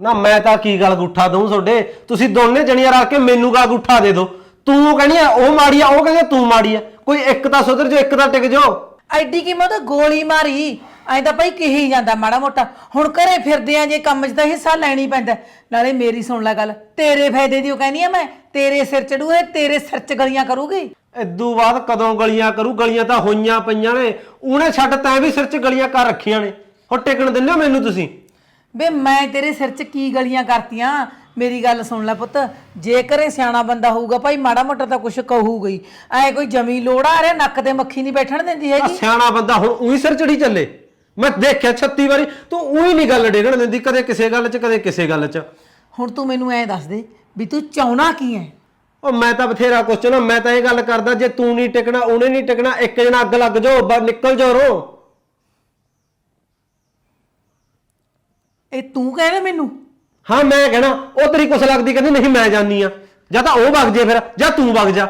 ਨਾ ਮੈਂ ਤਾਂ ਕੀ ਗੱਲ ਗੁੱਠਾ ਦਊਂ ਤੁਹਾਡੇ? ਤੁਸੀਂ ਦੋਨੇ ਜਣੀਆਂ ਰਲ ਕੇ ਮੈਨੂੰ ਗਾ ਗੁੱਠਾ ਦੇ ਦਿਓ। ਤੂੰ ਕਹਿੰਦੀ ਆ ਉਹ ਮਾੜੀ ਆ ਉਹ ਕਹਿੰਦੀ ਤੂੰ ਮਾੜੀ ਆ। ਕੋਈ ਇੱਕ ਤਾਂ ਸੁਧਰ ਜਾਓ ਇੱਕ ਤਾਂ ਟਿਕ ਜਾਓ। ਐਡੀ ਕੀ ਮੈਂ ਤਾਂ ਗੋਲੀ ਮਾਰੀ? ਐਂ ਤਾਂ ਭਾਈ ਕਹੀ ਜਾਂਦਾ ਮਾੜਾ ਮੋਟਾ। ਹੁਣ ਘਰੇ ਫਿਰਦੇ ਆ ਜੇ ਕੰਮ 'ਚ ਤਾਂ ਹਿੱਸਾ ਲੈਣੀ ਪੈਂਦਾ। ਨਾਲੇ ਮੇਰੀ ਸੁਣ ਲੈ ਗੱਲ ਤੇਰੇ ਫਾਇਦੇ ਦੀ ਉਹ ਕਹਿੰਦੀ ਆ ਮੈਂ ਤੇਰੇ ਸਿਰ ਚੜੂ ਇਹ ਤੇਰੇ ਸਿਰ 'ਚ ਗਲੀਆਂ ਕਰੂਗੀ? ਇਦੋਂ ਬਾਅਦ ਕਦੋਂ ਗਲੀਆਂ ਕਰੂ? ਗਲੀਆਂ ਤਾਂ ਹੋਈਆਂ ਪਈਆਂ ਨੇ। ਉਹਨੇ ਛੱਡ ਤੈਂ ਵੀ ਸਿਰ 'ਚ ਗਲੀਆਂ ਕਰ ਰੱਖੀਆਂ ਨੇ। ਹੁਣ ਟਿਕਣ ਦਿੰਦੇ ਹੋ ਮੈਨੂੰ ਤੁਸੀਂ? ਬੇ ਮੈਂ ਤੇਰੇ ਸਿਰ 'ਚ ਕੀ ਗਲੀਆਂ ਕਰਤੀਆਂ? ਮੇਰੀ ਗੱਲ ਸੁਣ ਲੈ ਪੁੱਤ। ਜੇ ਘਰੇ ਸਿਆਣਾ ਬੰਦਾ ਹੋਊਗਾ ਭਾਈ ਮਾੜਾ ਮੋਟਾ ਤਾਂ ਕੁਛ ਕਹੂਗਾ ਹੀ। ਐ ਕੋਈ ਜਮੀ ਲੋੜ ਆ ਰਿਹਾ ਨੱਕ ਤੇ ਮੱਖੀ ਨਹੀਂ ਬੈਠਣ ਦਿੰਦੀ ਹੈਗੀ? ਸਿਆਣਾ ਬੰਦਾ ਹੁਣ ਉਹੀ ਸਿਰ ਚੜੀ ਚੱਲੇ। ਮੈਂ ਦੇਖਿਆ 36 ਵਾਰੀ ਤੂੰ ਉਹੀ ਨਹੀਂ ਗੱਲ ਡੇਗਣ ਦਿੰਦੀ ਕਦੇ ਕਿਸੇ ਗੱਲ 'ਚ ਕਦੇ ਕਿਸੇ ਗੱਲ 'ਚ। ਹੁਣ ਤੂੰ ਮੈਨੂੰ ਐ ਦੱਸ ਦੇ ਵੀ ਤੂੰ ਚਾਹਣਾ ਕੀ ਐ? ਉਹ ਮੈਂ ਤਾਂ ਬਥੇਰਾ ਕੁਛ ਨਾ ਮੈਂ ਤਾਂ ਇਹ ਗੱਲ ਕਰਦਾ ਜੇ ਤੂੰ ਨਹੀਂ ਟਿਕਣਾ ਉਹਨੇ ਨਹੀਂ ਟਿਕਣਾ ਇੱਕ ਜਣਾ ਅੱਗ ਲੱਗ ਜਾਓ ਬ- ਨਿਕਲ ਜਾਓ ਰੋ। ਇਹ ਤੂੰ ਕਹਿ ਕਹਿਣਾ ਮੈਨੂੰ? ਹਾਂ, ਮੈਂ ਕਹਿਣਾ, ਉਹ ਤੇਰੀ ਕੁਛ ਲੱਗਦੀ, ਕਹਿੰਦੀ, ਨਹੀਂ, ਮੈਂ ਜਾਨੀ ਆ। ਜਾਂ ਤਾਂ ਉਹ ਵਗ ਜੇ ਫਿਰ, ਜਾਂ ਤੂੰ ਵਗ ਜਾ।